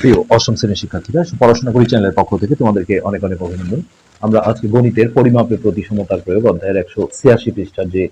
প্রিয় অষ্টম শ্রেণির শিক্ষার্থীরা, পড়াশোনা করি চ্যানেলের পক্ষ থেকে তোমাদেরকে অনেক অনেক অভিনন্দন। আমরা আজকে গণিতের পরিমাপের প্রতি সমতার প্রয়োগ, অধ্যায়ের একশো ছিয়াশি পৃষ্ঠার যে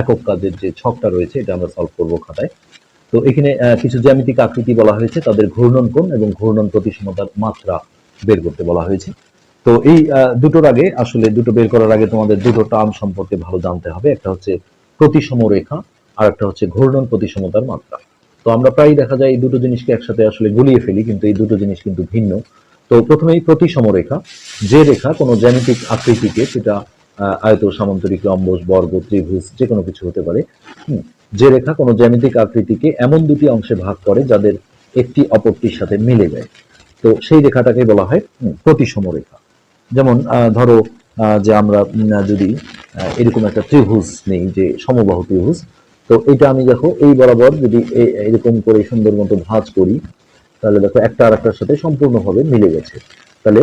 একক কাজের যে ছকটা রয়েছে, এটা আমরা সলভ করব খাতায়। তো এখানে কিছু জ্যামিতিক আকৃতি বলা হয়েছে, তাদের ঘূর্ণন কোণ এবং ঘূর্ণন প্রতিসমতার মাত্রা বের করতে বলা হয়েছে। তো এই দুটোর আগে, আসলে দুটো বের করার আগে তোমাদের দুটো টার্ম সম্পর্কে ভালো জানতে হবে। একটা হচ্ছে প্রতিসম রেখা আর একটা হচ্ছে ঘূর্ণন প্রতিসমতার মাত্রা। তো আমরা প্রায় দেখা যায় এই দুটো জিনিসকে একসাথে আসলে গুলিয়ে ফেলি, কিন্তু এই দুটো জিনিস কিন্তু ভিন্ন। তো প্রথমেই প্রতিসম রেখা যে রেখা কোনো জ্যামিতিক আকৃতিকে, সেটা আয়ত সামান্তরিক রম্বস বর্গ, ত্রিভুজ, যে কোনো কিছু হতে পারে যে রেখা কোনো জ্যামিতিক আকৃতিকে এমন দুটি অংশে ভাগ করে যাদের একটি অপরটির সাথে মিলে যায়। তো সেই রেখাটাকে বলা হয় প্রতিসম রেখা যেমন ধরো যে আমরা যদি এরকম একটা ত্রিভুজ নেই, যে সমবাহু ত্রিভুজ তো এটা আমি দেখো, এই বরাবর যদি এরকম করে সুন্দর মতো ভাঁজ করি, তাহলে দেখো একটা আর একটার সাথে সম্পূর্ণভাবে মিলে গেছে। তাহলে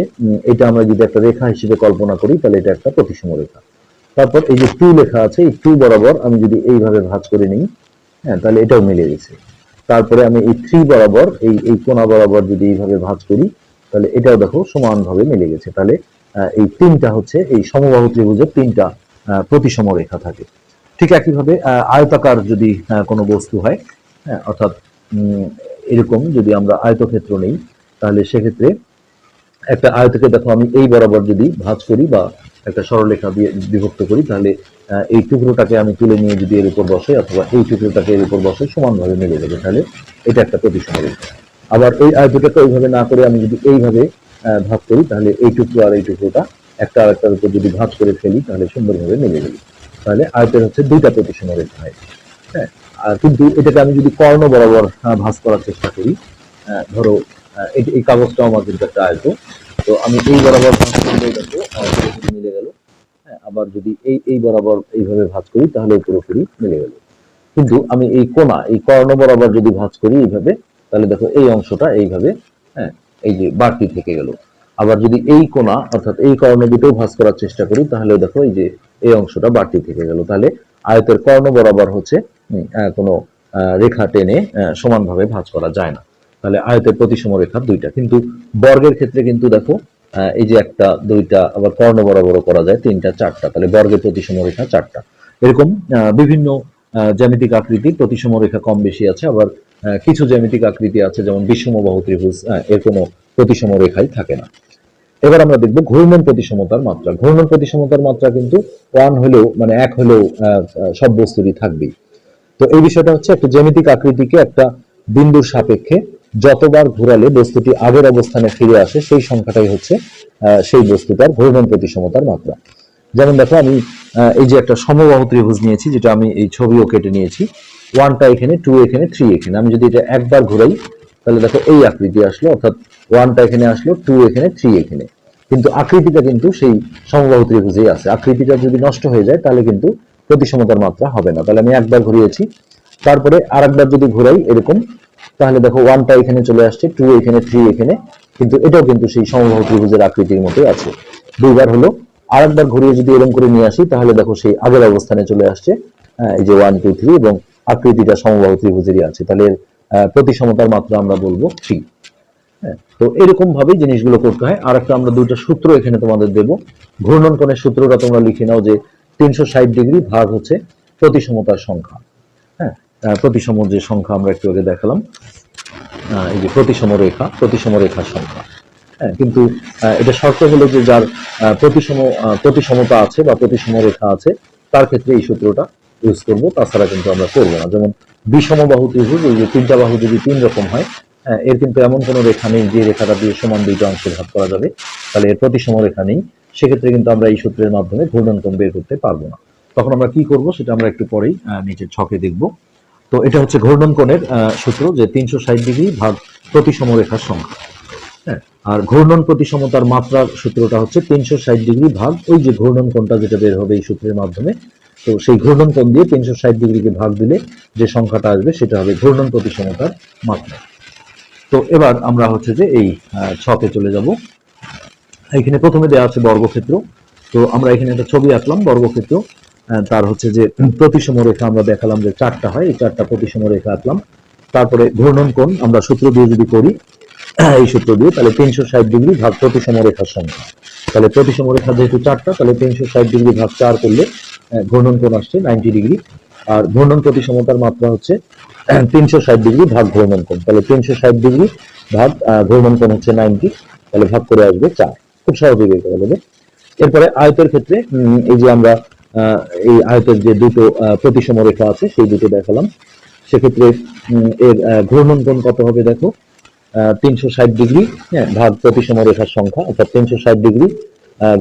এটা আমরা যদি একটা রেখা হিসেবে কল্পনা করি, তাহলে এটা একটা প্রতিসম রেখা। তারপর এই যে টু লেখা আছে, এই টু বরাবর আমি যদি এইভাবে ভাঁজ করে নিই হ্যাঁ তাহলে এটাও মিলে গেছে। তারপরে আমি এই থ্রি বরাবর, এই এই কোণা বরাবর যদি এইভাবে ভাঁজ করি, তাহলে এটাও দেখো সমানভাবে মিলে গেছে। তাহলে এই তিনটা হচ্ছে, এই সমবাহু ত্রিভুজের তিনটা প্রতিসম রেখা থাকে। ঠিক একইভাবে আয়তাকার যদি কোনো বস্তু হয় হ্যাঁ অর্থাৎ এরকম যদি আমরা আয়তক্ষেত্র নেই, তাহলে সেক্ষেত্রে একটা আয়তকে দেখো আমি এই বরাবর যদি ভাঁজ করি বা একটা সরলরেখা দিয়ে বিভক্ত করি, তাহলে এই টুকরোটাকে আমি তুলে নিয়ে যদি এর উপর বসে অথবা এই টুকরোটাকে এর উপর বসে সমানভাবে মিলে যাবে, তাহলে এটা একটা প্রতিসম আবার এই আয়তটাকে ওইভাবে না করে আমি যদি এইভাবে ভাগ করি, তাহলে এই টুকরো আর এই টুকরোটা একটা আর একটার উপর যদি ভাঁজ করে ফেলি, তাহলে সুন্দরভাবে মিলে যাবে। তাহলে আয়তের হচ্ছে দুইটা প্রতিসম হয় হ্যাঁ আর কিন্তু এটাকে আমি যদি কর্ণ বরাবর ভাঁজ করার চেষ্টা করি ধরো এই- কাগজটাও আমার কিন্তু একটা আয়ত। তো আমি এই বরাবর ভাঁজ করলে পুরোপুরি মিলে গেল। হ্যাঁ আবার যদি এই এই বরাবর এইভাবে ভাঁজ করি, তাহলে পুরোপুরি মিলে গেল। কিন্তু আমি এই কোনা এই কর্ণ বরাবর যদি ভাঁজ করি এইভাবে, তাহলে দেখো এই অংশটা এইভাবে হ্যাঁ এই যে বাড়তি থেকে গেল। আবার যদি এই কোণা, অর্থাৎ এই কর্ণ দুটোও ভাঁজ করার চেষ্টা করি, তাহলে দেখো এই যে এই অংশটা বাড়তি থেকে গেল। তাহলে আয়তের কর্ণ বরাবর হচ্ছে কোনো রেখা টেনে সমানভাবে ভাঁজ করা যায় না। তাহলে আয়তের প্রতিসম রেখা দুইটা। কিন্তু বর্গের ক্ষেত্রে কিন্তু দেখো এই যে একটা, দুইটা, আবার কর্ণ বরাবরও করা যায়, তিনটা, চারটা। তাহলে বর্গের প্রতিসম রেখা চারটা। এরকম বিভিন্ন জ্যামিতিক আকৃতি প্রতিসম রেখা কম বেশি আছে, আবার কিছু জ্যামিতিক আকৃতি আছে, যেমন বিষমবাহু ত্রিভুজ এর কোনো প্রতিসম রেখাই থাকে না। এবার আমরা দেখব ঘূর্ণন প্রতিসমতার মাত্রা। ঘূর্ণন প্রতিসমতার মাত্রা কিন্তু ওয়ান হলেও মানে এক হলেও সব বস্তুরই থাকবেই। তো এই বিষয়টা হচ্ছে একটা জ্যামিতিক আকৃতিকে একটা বিন্দুর সাপেক্ষে যতবার ঘোরালে বস্তুটি আগের অবস্থানে ফিরে আসে, সেই সংখ্যাটাই হচ্ছে সেই বস্তুটার ঘূর্ণন প্রতিসমতার মাত্রা। যেমন দেখো, আমি এই যে একটা সমবাহু ত্রিভুজ নিয়েছি, যেটা আমি এই ছবিও কেটে নিয়েছি। ওয়ানটা এখানে টু এখানে থ্রি এখানে। আমি যদি এটা একবার ঘোরাই, তাহলে দেখো এই আকৃতি আসলো, অর্থাৎ ওয়ানটা এখানে আসলো টু এখানে থ্রি এখানে। কিন্তু আকৃতিটা কিন্তু সেই সমবাহু ত্রিভুজেই আছে। আকৃতিটা যদি নষ্ট হয়ে যায়, তাহলে কিন্তু প্রতিসমতার মাত্রা হবে না। তাহলে আমি একবার ঘুরিয়েছি। তারপরে আর একবার যদি ঘুরাই এরকম, তাহলে দেখো ওয়ানটা এখানে চলে আসছে টু এখানে থ্রি এখানে। কিন্তু এটাও কিন্তু সেই সমবাহু ত্রিভুজের আকৃতির মতোই আছে। দুইবার হলো আরেকবার ঘুরিয়ে যদি এরকম করে নিয়ে আসি, তাহলে দেখো সেই আগের অবস্থানে চলে আসছে এই যে ওয়ান টু থ্রি এবং আকৃতিটা সমবাহু ত্রিভুজেরই আছে। তাহলে প্রতিসমতার মাত্রা আমরা বলব থ্রি হ্যাঁ তো এরকম ভাবেই জিনিসগুলো করতে হয়। আর একটা আমরা দুইটা সূত্র এখানে তোমাদের দেব। ঘূর্ণন কোণের সূত্রটা তোমরা লিখে নাও যে তিনশো ষাট ডিগ্রি ভাগ হচ্ছে প্রতিসমতার সংখ্যা। হ্যাঁ প্রতিসম যে সংখ্যা আমরা একটু আগে দেখালাম এই যে প্রতিসম রেখা, প্রতিসম রেখার সংখ্যা। কিন্তু আহ, এটা শর্ত হলো যে যার প্রতিসম প্রতিসমতা আছে বা প্রতিসম রেখা আছে তার ক্ষেত্রে এই সূত্রটা ইউজ করব তাছাড়া কিন্তু আমরা করব না। যেমন বিষম বাহু ত্রিভুজ এই যে তিনটা বাহু যদি তিন রকম হয় হ্যাঁ, এর কিন্তু এমন কোনো রেখা নেই যে রেখাটা দিয়ে সমান দুইটা অংশে ভাগ করা যাবে তাহলে এর প্রতিসম রেখা নেই। সেক্ষেত্রে কিন্তু আমরা এই সূত্রের মাধ্যমে ঘূর্ণন বের করতে পারব না। তখন আমরা কি করব সেটা আমরা একটু পরেই নিচের ছকে দেখব। তো এটা হচ্ছে ঘূর্ণন কোণের সূত্র যে তিনশো ষাট ডিগ্রি ভাগ প্রতিসম রেখার সংখ্যা। হ্যাঁ আর ঘূর্ণন প্রতিসমতার মাত্রার সূত্রটা হচ্ছে তিনশো ষাট ডিগ্রি ভাগ। ওই যে ঘূর্ণন কোণটা যেটা বের হবে এই সূত্রের মাধ্যমে, তো সেই ঘূর্ণন কোণ দিয়ে তিনশো ষাট ডিগ্রিকে ভাগ দিলে যে সংখ্যাটা আসবে সেটা হবে ঘূর্ণন প্রতিসমতার মাত্রা। তো এবার আমরা হচ্ছে যে এই ছকে চলে যাব। এখানে প্রথমে দেওয়া আছে বর্গক্ষেত্র। তো আমরা এখানে একটা ছবি আঁকলাম, বর্গক্ষেত্র। তার হচ্ছে যে প্রতিসম রেখা আমরা দেখালাম যে চারটা হয়, এই চারটা প্রতিসম রেখা আঁকলাম। তারপরে ঘূর্ণন কোণ আমরা সূত্র দিয়ে যদি করি এই সূত্র দিয়ে তাহলে তিনশো ষাট ডিগ্রি ভাগ প্রতিসম রেখার সংখ্যা। তাহলে প্রতিসম রেখা যেহেতু চারটা, তাহলে তিনশো ষাট ডিগ্রি ভাগ চার করলে ঘূর্ণন কোণ আসছে নাইনটি ডিগ্রি। আর ঘূর্ণন প্রতিসমতার মাত্রা হচ্ছে তিনশো ষাট ডিগ্রি ভাগ ঘূর্ণন কোণ। তাহলে তিনশো ষাট ডিগ্রি ভাগ ঘূর্ণন কোণ হচ্ছে নাইনটি তাহলে ভাগ করে আসবে চার। খুব সহজেই বের করা এরপরে আয়তের ক্ষেত্রে এই যে আমরা এই আয়তের যে দুটো প্রতিসম রেখা আছে, সেই দুটো দেখালাম। সেক্ষেত্রে এর ঘূর্ণন কোণ কত হবে দেখো? তিনশো ষাট ডিগ্রি হ্যাঁ ভাগ প্রতিসম রেখার সংখ্যা অর্থাৎ তিনশো ষাট ডিগ্রি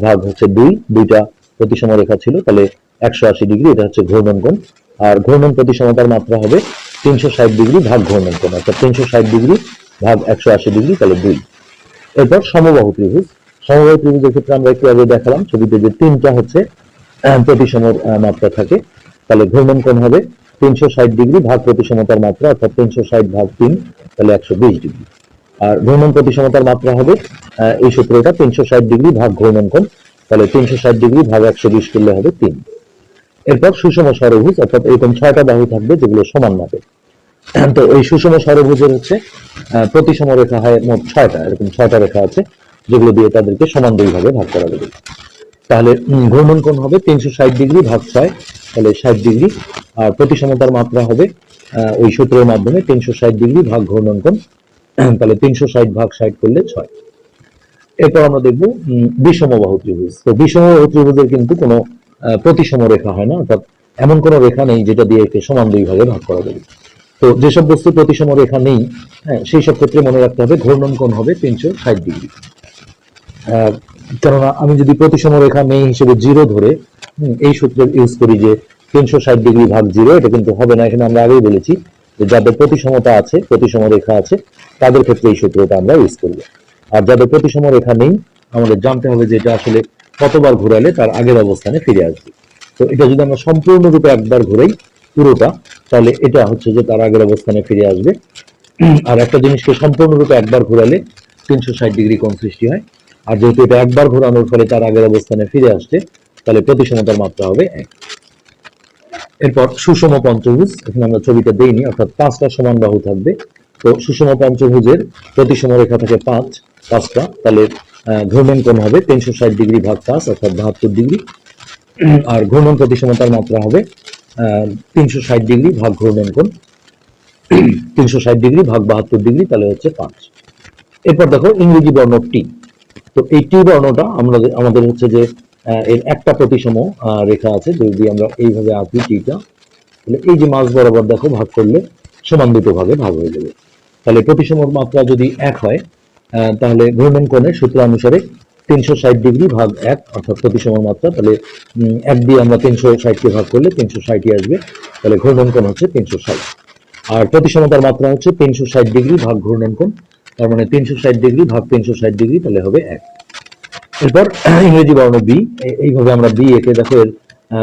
ভাগ হচ্ছে দুই দুইটা প্রতিসম রেখা ছিল তাহলে একশো আশি ডিগ্রি এটা হচ্ছে ঘূর্ণন কোণ। আর ঘূর্ণন প্রতিসমতার মাত্রা হবে তিনশো ষাট ডিগ্রি ভাগ ঘূর্ণন কোণ অর্থাৎ তিনশো ষাট ডিগ্রি ভাগ একশো আশি ডিগ্রি তাহলে দুই। এরপর সমবাহু ত্রিভুজ। সমবাহু ত্রিভুজের ক্ষেত্রে আমরা একটু আগে দেখালাম ছবিতে যে তিনটা হচ্ছে আহ, প্রতিসমর মাত্রা থাকে। তাহলে ঘূর্ণন কোণ হবে তিনশো ষাট ডিগ্রি ভাগ প্রতিসমতার মাত্রা অর্থাৎ তিনশো ষাট ভাগ তিন তাহলে একশো বিশ ডিগ্রি। আর ঘূর্ণন প্রতিসমতার মাত্রা হবে এই সূত্রটা তিনশো ষাট ডিগ্রি ভাগ ঘূর্ণন কোণ, তাহলে তিনশো ষাট ডিগ্রি ভাগ একশো বিশ করলে হবে তিন। এরপর সুষম ষড়ভুজ অর্থাৎ এরকম ছয়টা বাহু থাকবে যেগুলো সমান মাপে তো এই সুষম ষড়ভুজের হচ্ছে প্রতিসম রেখা হয় মোট ছয়টা, এরকম ছয়টা রেখা আছে, যেগুলো দিয়ে তাদেরকে সমান দুই ভাগে ভাগ করা যাবে। তাহলে ঘূর্ণন কোণ হবে তিনশো ষাট ডিগ্রি ভাগ ছয়, তাহলে ষাট ডিগ্রি। আর প্রতিসমতার মাত্রা হবে ওই সূত্রের মাধ্যমে তিনশো ষাট ডিগ্রি ভাগ ঘূর্ণন কোণ, তাহলে তিনশো ষাট ভাগ ষাট করলে ছয়। এরপর আমরা দেখব বিষমবাহু ত্রিভুজ। তো বিষমবাহু ত্রিভুজের কিন্তু কোনো প্রতিসম রেখা হয় না, অর্থাৎ এমন কোনো রেখা নেই যেটা দিয়ে একে সমান দুই ভাগে ভাগ করা যাবে। তো যেসব বস্তু প্রতিসম রেখা নেই হ্যাঁ সেই সব ক্ষেত্রে মনে রাখতে হবে, ঘূর্ণন কোণ হবে তিনশো ষাট ডিগ্রি। কেননা আমি যদি প্রতিসম রেখা নেই হিসেবে জিরো ধরে এই সূত্র ইউজ করি যে তিনশো ষাট ডিগ্রি ভাগ জিরো এটা কিন্তু হবে না, এখানে আমরা আগেই বলেছি যে যাদের প্রতিসমতা আছে, প্রতিসম রেখা আছে, তাদের ক্ষেত্রে এই সূত্রটা আমরা ইউজ করব। আর যাদের প্রতিসম রেখা নেই, আমাদের জানতে হবে যে এটা আসলে কতবার ঘোরালে তার আগের অবস্থানে ফিরে আসবে। তো এটা যদি আমরা সম্পূর্ণরূপে একবার ঘুরাই পুরোটা, তাহলে এটা হচ্ছে যে তার আগের অবস্থানে ফিরে আসবে। আর একটা জিনিসকে সম্পূর্ণরূপে একবার ঘোরালে তিনশো ষাট ডিগ্রি কোণ সৃষ্টি হয়। আর যেহেতু এটা একবার ঘোরানোর ফলে তার আগের অবস্থানে ফিরে আসছে, তাহলে প্রতিসমতার মাত্রা হবে এক। এরপর সুষম পঞ্চভুজ, এখানে আমরা ছবিটা দেইনি, অর্থাৎ পাঁচটা সমান বাহু থাকবে। তো সুষম পঞ্চভুজের প্রতিসম রেখা থাকে পাঁচ, পাঁচটা, তাহলে ঘূর্ণন কোণ হবে তিনশো ষাট ডিগ্রি ভাগ পাঁচ, অর্থাৎ বাহাত্তর ডিগ্রি। আর ঘূর্ণন প্রতিসমতার মাত্রা হবে তিনশো ষাট ডিগ্রি ভাগ ঘূর্ণন কোণ। তিনশো ষাট ডিগ্রি ভাগ বাহাত্তর ডিগ্রি, তাহলে হচ্ছে পাঁচ। এরপর দেখো ইংরেজি বর্ণ টি। তো এই টি বর্ণটা আমরা আমাদের হচ্ছে যে এর একটা প্রতিসম রেখা আছে, যদি আমরা এইভাবে আঁকি টিটা, তাহলে এই যে মাছ বরাবর দেখো, ভাগ করলে সমান দুটো ভাগে হয়ে যাবে। তাহলে প্রতিসম মাত্রা যদি এক হয় তাহলে ঘূর্ণন কোণের সূত্র অনুসারে তিনশো ষাট ডিগ্রি ভাগ এক, অর্থাৎ প্রতিসম মাত্রা, তাহলে এক দিয়ে আমরা তিনশো ষাটকে ভাগ করলে তিনশো ষাটই আসবে, তাহলে ঘূর্ণন কোণ হচ্ছে তিনশো ষাট। আর প্রতিসমতার মাত্রা হচ্ছে তিনশো ষাট ডিগ্রি ভাগ ঘূর্ণন কোণ তার মানে তিনশো ষাট ডিগ্রি ভাগ তিনশো ষাট ডিগ্রি, তাহলে হবে এক। এরপর ইংরেজি বর্ণ বি এইভাবে আমরা বি একে দেখো এর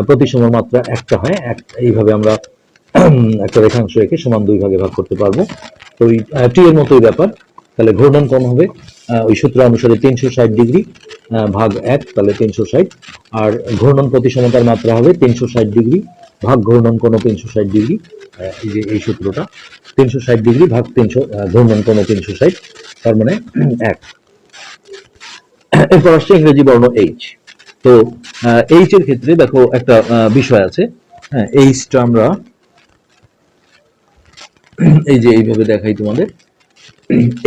প্রতিসম মাত্রা একটা হয়, এক এইভাবে আমরা একটা রেখাংশ একে সমান দুই ভাগে ভাগ করতে পারব। তো ওই টি এর মতোই ব্যাপার। তাহলে ঘূর্ণন কম হবে ওই সূত্র অনুসারে তিনশো ষাট ডিগ্রি ভাগ এক, তাহলে তিনশো ষাট। আর ঘূর্ণন প্রতিসমতার মাত্রা হবে তিনশো ষাট ডিগ্রি ভাগ ঘূর্ণন তিনশো ষাট ডিগ্রি এই যে এই সূত্রটা তিনশো ষাট ডিগ্রি ভাগ তিনশো ঘূর্ণন কোণ তিনশো ষাট তার মানে এক। এরপর আসছে ইংরেজি বর্ণ এইচ তো এইচ এর ক্ষেত্রে দেখো একটা বিষয় আছে। হ্যাঁ এইচটা আমরা এই যে এইভাবে দেখাই তোমাদের।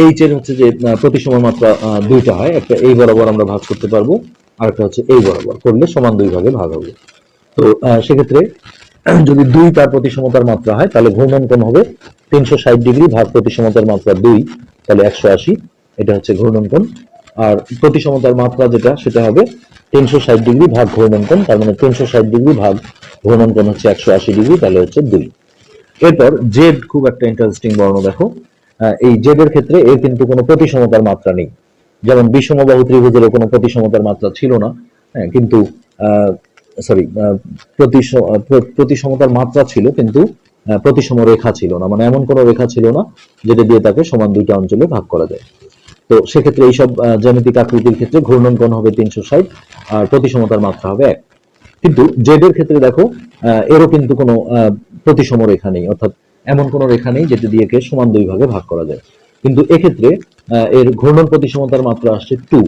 এইচ এর হচ্ছে যে আহ, প্রতিসম মাত্রা দুইটা হয়। একটা এই বরাবর আমরা ভাগ করতে পারব আর একটা হচ্ছে এই বরাবর। করলে সমান দুই ভাগে ভাগ হবে। তো সেক্ষেত্রে যদি দুই তার প্রতিসমতার মাত্রা হয়, তাহলে ঘূর্ণন কোণ হবে তিনশো ষাট ডিগ্রি ভাগ প্রতিসমতার মাত্রা দুই, তাহলে একশো আশি, এটা হচ্ছে ঘূর্ণন কোণ। আর প্রতিসমতার মাত্রা যেটা, সেটা হবে তিনশো ষাট ডিগ্রি ভাগ ঘূর্ণন তার মানে তিনশো ষাট ডিগ্রি ভাগ ঘূর্ণন কোণ হচ্ছে একশো আশি ডিগ্রি, তাহলে হচ্ছে দুই। এরপর জেড খুব একটা ইন্টারেস্টিং বর্ণ, দেখো। এই জেড এর ক্ষেত্রে এর কিন্তু কোনো প্রতিসমতার মাত্রা নেই। যেমন বিষমবাহু ত্রিভুজেরও কোনো প্রতিসমতার মাত্রা ছিল না। হ্যাঁ কিন্তু সরি প্রতিসমতার মাত্রা ছিল কিন্তু প্রতিসম রেখা ছিল না। মানে এমন কোনো রেখা ছিল না যেটা দিয়ে তাকে সমান দুইটা অঞ্চলে ভাগ করা যায়। তো সেক্ষেত্রে এইসব জ্যামিতিক আকৃতির ক্ষেত্রে ঘূর্ণন কোণ হবে তিনশো ষাট আর প্রতিসমতার মাত্রা হবে এক। কিন্তু জেড এর ক্ষেত্রে দেখো এরও কিন্তু কোনো প্রতিসম রেখা নেই। অর্থাৎ এমন কোনো রেখা নেই যেটা দিয়ে একে সমান দুই ভাগে ভাগ করা যায়। কিন্তু এক্ষেত্রে এর ঘূর্ণন প্রতিসমতার মাত্রা আসছে টু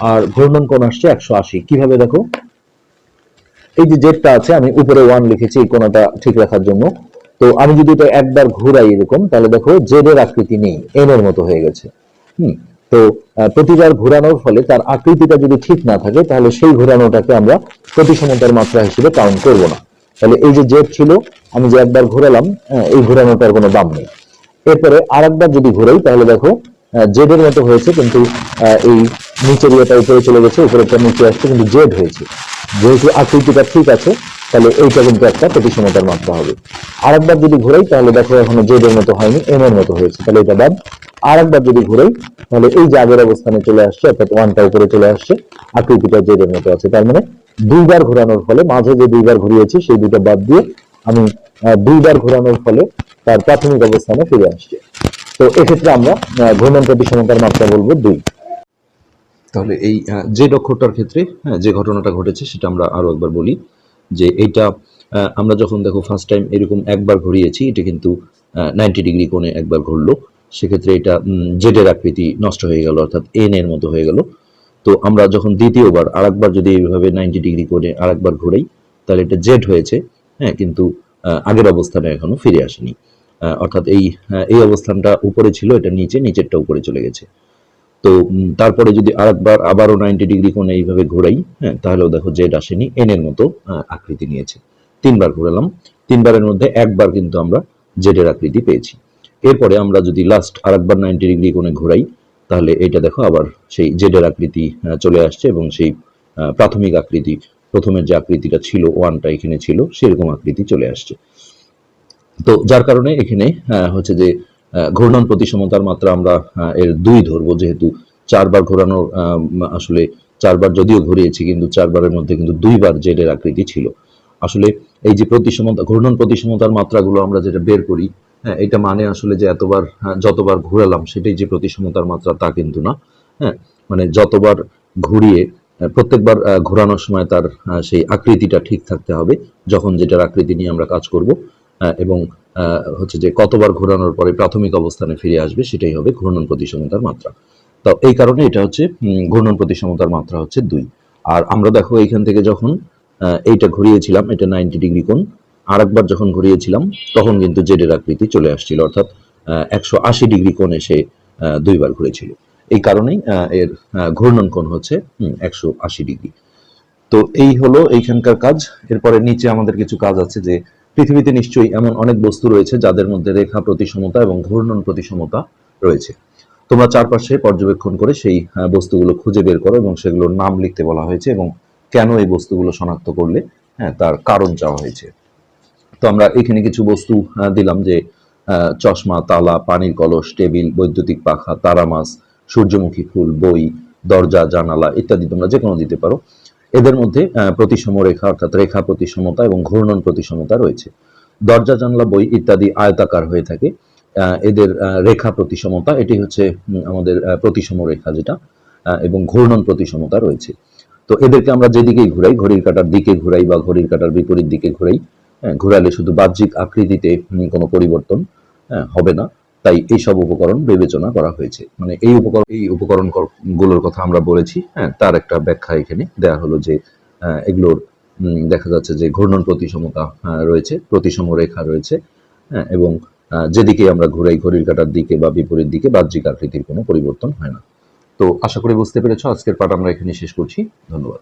আর ঘূর্ণন কোণ আসছে একশো আশি। কীভাবে দেখো? এই যে জেডটা আছে আমি উপরে ওয়ান লিখেছি এই কোণাটা ঠিক রাখার জন্য। তো আমি যদি এটা একবার ঘুরাই এরকম তাহলে দেখো জেড এর আকৃতি নেই এন এর মতো হয়ে গেছে। হুম তো প্রতিবার ঘোরানোর ফলে তার আকৃতিটা যদি ঠিক না থাকে তাহলে সেই ঘোরানোটাকে আমরা প্রতিসমতার মাত্রা হিসেবে কাউন্ট করব না। তাহলে এই যে জেড ছিল আমি যে একবার ঘোরালাম হ্যাঁ, এই ঘোরানোটার কোনো দাম নেই। এরপরে আরেকবার যদি ঘুরাই তাহলে দেখো জেড এর মতো হয়েছে, কিন্তু এই নিচের ইয়েটা উপরে চলে গেছে উপরেরটা নিচে আসছে, কিন্তু জেড হয়েছে। যেহেতু আকৃতিটা ঠিক আছে, তাহলে এইটা কিন্তু একটা প্রতিসমতার মাত্রা হবে। আর একবার যদি ঘুরাই, তাহলে দেখো এখনও জেডের মতো হয়নি এম এর মতো হয়েছে। তাহলে এটা বাদ। আর একবার যদি ঘুরাই, তাহলে এই যে আগের অবস্থানে চলে আসছে, অর্থাৎ ওয়ানটা উপরে চলে আসছে, আকৃতিটা জেডের মতো আছে। তার মানে দুইবার ঘোরানোর ফলে, মাঝে যে দুইবার ঘুরিয়েছি, সেই দুটো বাদ দিয়ে আমি দুইবার ঘোরানোর ফলে তার প্রাথমিক অবস্থানে ফিরে আসছে। তো এক্ষেত্রে আমরা ঘূর্ণন প্রতিসমতার মাত্রা বলব দুই। তাহলে এই যে অক্ষরটার ক্ষেত্রে হ্যাঁ যে ঘটনাটা ঘটেছে সেটা আমরা আরও একবার বলি যে এইটা আমরা যখন দেখো ফার্স্ট টাইম এরকম একবার ঘুরিয়েছি, এটা কিন্তু নাইনটি ডিগ্রি কোণে একবার ঘুরলো, সেক্ষেত্রে এটা জেডের আকৃতি নষ্ট হয়ে গেল, অর্থাৎ এন এর মতো হয়ে গেল। তো আমরা যখন দ্বিতীয়বার, আরেকবার যদি এইভাবে নাইনটি ডিগ্রি কোণে আরেকবার ঘুরাই, তাহলে এটা জেড হয়েছে হ্যাঁ কিন্তু আগের অবস্থানে এখনও ফিরে আসেনি। অর্থাৎ এই এই অবস্থানটা উপরে ছিল, এটা নিচে, নিচেরটা উপরে চলে গেছে। তো তারপরে যদি আরেকবার আবারও নাইনটি ডিগ্রি কোণে এইভাবে ঘোরাই হ্যাঁ তাহলেও দেখো জেড আসেনি এন এর মতো আকৃতি নিয়েছে। তিনবার ঘোরালাম, তিনবারের মধ্যে একবার কিন্তু আমরা জেডের আকৃতি পেয়েছি। এরপরে আমরা যদি লাস্ট আরেকবার নাইনটি ডিগ্রি কোণে ঘোরাই, তাহলে এটা দেখো আবার সেই জেডের আকৃতি চলে আসছে এবং সেই প্রাথমিক আকৃতি, প্রথমের যে আকৃতিটা ছিল ওয়ানটা এখানে ছিল, সেরকম আকৃতি চলে আসছে। তো যার কারণে এখানে হচ্ছে যে ঘূর্ণন প্রতিসমতার মাত্রা আমরা এর দুই ধরবো যেহেতু চারবার ঘোরানোর আসলে চারবার যদিও ঘুরিয়েছি কিন্তু চারবারের মধ্যে কিন্তু দুইবার জেডের আকৃতি ছিল। আসলে এই যে প্রতিসমতা ঘূর্ণন প্রতিসমতার মাত্রাগুলো আমরা যেটা বের করি হ্যাঁ এটা মানে আসলে যে এতবার হ্যাঁ, যতবার ঘুরালাম সেটাই যে প্রতিসমতার মাত্রা তা কিন্তু না হ্যাঁ মানে যতবার ঘুরিয়ে প্রত্যেকবার ঘোরানোর সময় তার সেই আকৃতিটা ঠিক থাকতে হবে যখন যেটার আকৃতি নিয়ে আমরা কাজ করব এবং হচ্ছে যে কতবার ঘোরানোর পরে প্রাথমিক অবস্থানে ফিরে আসবে সেটাই হবে ঘূর্ণন প্রতিসমতার মাত্রা। তো এই কারণে এটা হচ্ছে ঘূর্ণন প্রতিসমতার মাত্রা হচ্ছে দুই। আর আমরা দেখো এইখান থেকে যখন এইটা ঘুরিয়েছিলাম এটা নাইনটি ডিগ্রি কোণ আরেকবার যখন ঘুরিয়েছিলাম তখন কিন্তু জেডের আকৃতি চলে আসছিল অর্থাৎ একশো আশি ডিগ্রি কোণে সে আহ, দুইবার ঘুরেছিল। এই কারণেই এর ঘূর্ণন কোণ হচ্ছে একশো আশি ডিগ্রি তো এই হলো এইখানকার কাজ। এরপরে নিচে আমাদের কিছু কাজ আছে যে পৃথিবীতে নিশ্চয়ই এমন অনেক বস্তু রয়েছে যাদের মধ্যে রেখা প্রতিসমতা এবং ঘূর্ণন প্রতিসমতা রয়েছে। তোমরা চারপাশে পর্যবেক্ষণ করে সেই বস্তুগুলো খুঁজে বের করো এবং সেগুলোর নাম লিখতে বলা হয়েছে এবং কেন এই বস্তুগুলো শনাক্ত করলে হ্যাঁ তার কারণ চাওয়া হয়েছে। তো আমরা এখানে কিছু বস্তু দিলাম যে চশমা, তালা, পানির কলস, টেবিল, বৈদ্যুতিক পাখা তারা মাছ সূর্যমুখী ফুল, বই, দরজা, জানালা ইত্যাদি তোমরা যে কোনো দিতে পারো। এদের মধ্যে প্রতিসম রেখা অর্থাৎ রেখা প্রতিসমতা এবং ঘূর্ণন প্রতিসমতা রয়েছে। দরজা, জানলা, বই ইত্যাদি আয়তাকার হয়ে থাকে। এদের রেখা প্রতিসমতা, এটি হচ্ছে আমাদের প্রতিসম রেখা যেটা এবং ঘূর্ণন প্রতিসমতা রয়েছে। তো এদেরকে আমরা যেদিকেই ঘুরাই, ঘড়ির কাটার দিকে ঘুরাই বা ঘড়ির কাটার বিপরীত দিকে ঘুরাই ঘোরালে শুধু বাহ্যিক আকৃতিতে কোনো পরিবর্তন হবে না। তাই এই সব উপকরণ বিবেচনা করা হয়েছে। মানে এই উপকরণ এই উপকরণগুলোর কথা আমরা বলেছি হ্যাঁ তার একটা ব্যাখ্যা এখানে দেয়া হলো যে এগুলোর দেখা যাচ্ছে যে ঘূর্ণন প্রতিসমতা আহ, রয়েছে প্রতিসম রেখা রয়েছে হ্যাঁ এবং যেদিকে আমরা ঘুরাই ঘড়ির কাটার দিকে বা বিপরীত দিকে বাহ্যিক আকৃতির কোনো পরিবর্তন হয় না। তো আশা করি বুঝতে পেরেছ আজকের পাঠ আমরা এখানে শেষ করছি। ধন্যবাদ।